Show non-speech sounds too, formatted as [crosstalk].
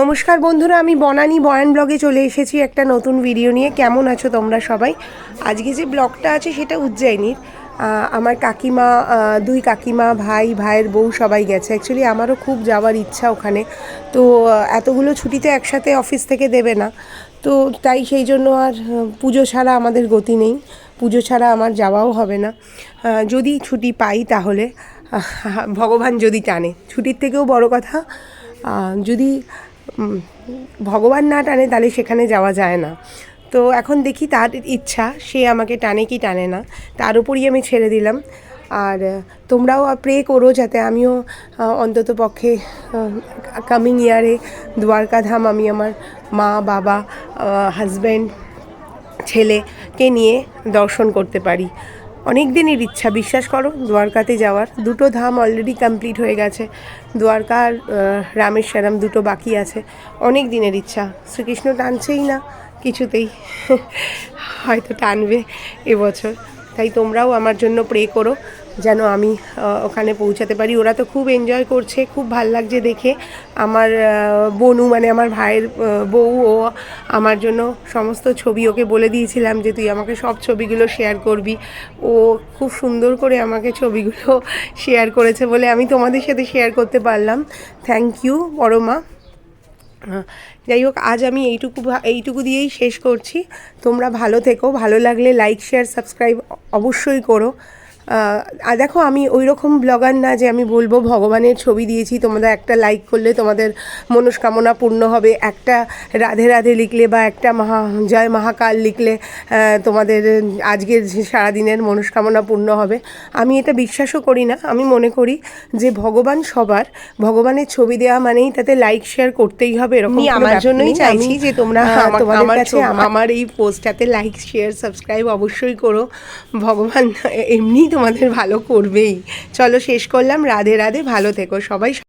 নমস্কার বন্ধুরা, আমি বনানি বয়ান ব্লগে চলে এসেছি একটা নতুন ভিডিও নিয়ে। কেমন আছো তোমরা সবাই? আজকে যে ব্লগটা আছে সেটা উজ্জয়িনীর। আমার কাকিমা দুই কাকিমা, ভাই, ভাইয়ের বউ সবাই গেছে। অ্যাকচুয়ালি আমারও খুব যাওয়ার ইচ্ছা ওখানে। তো এতগুলো ছুটিতে একসাথে অফিস থেকে দেবে না। তো, তাই সেই জন্য আর পুজো ছাড়া আমাদের গতি নেই। পুজো ছাড়া আমার যাওয়াও হবে না। যদি ছুটি পাই তাহলে ভগবান যদি টানে। ছুটির থেকেও বড় কথা যদি ভগবান না টানে তাহলে সেখানে যাওয়া যায় না। তো এখন দেখি তার ইচ্ছা, সে আমাকে টানে কি টানে না। তার উপরই আমি ছেড়ে দিলাম। আর তোমরাও প্রে করো যাতে আমিও অন্তত পক্ষে কামিং ইয়ারে দ্বারকাধাম আমি আমার মা, বাবা হাজব্যান্ড ছেলেকে নিয়ে দর্শন করতে পারি। অনেক দিনের ইচ্ছা, বিশ্বাস করো, দ্বারকাতে যাওয়ার। দুটো ধাম অলরেডি কমপ্লিট হয়ে গেছে। দ্বারকা আর রামেশ্বরম দুটো বাকি আছে। অনেক দিনের ইচ্ছা। শ্রীকৃষ্ণ টানছেই না, কিছুতেই। [laughs] হয়তো টানবে এবছর তাই তোমরাও আমার জন্য প্রে করো যেন আমি ওখানে পৌঁছাতে পারি। ওরা তো খুব এনজয় করছে খুব ভালো লাগছে দেখে। আমার বনু মানে আমার ভাইয়ের বউ ও আমার জন্য সমস্ত ছবি ওকে বলে দিয়েছিলাম যে তুই আমাকে সব ছবিগুলো শেয়ার করবি। ও খুব সুন্দর করে আমাকে ছবিগুলো [laughs] শেয়ার করেছে বলে আমি তোমাদের সাথে শেয়ার করতে পারলাম। থ্যাংক ইউ আহ, যাই হোক, আজ আমি এইটুকু এইটুকু দিয়েই শেষ করছি। তোমরা ভালো থেকো, ভালো লাগলে লাইক শেয়ার সাবস্ক্রাইব অবশ্যই করো। আর দেখো আমি ওই রকম ব্লগার না যে আমি বলব ভগবানের ছবি দিয়েছি তোমরা একটা লাইক করলে তোমাদের মনস্কামনা পূর্ণ হবে। একটা রাধে রাধে লিখলে বা একটা মহা জয় মহাকাল লিখলে তোমাদের আজকের যে সারাদিনের মনস্কামনা পূর্ণ হবে। আমি এটা বিশ্বাসও করি না আমি মনে করি যে ভগবান সবার ভগবানের ছবি দেওয়া মানেই তাতে লাইক শেয়ার করতেই হবে এরকম আমার জন্যই চাইছি যে তোমরা তোমাদের কাছে আমার এই পোস্টটাতে লাইক শেয়ার সাবস্ক্রাইব অবশ্যই করো। ভগবান এমনি তোমাদের ভালো করবেই। চলো শেষ করলাম। রাধে রাধে ভালো থেকো সবাই।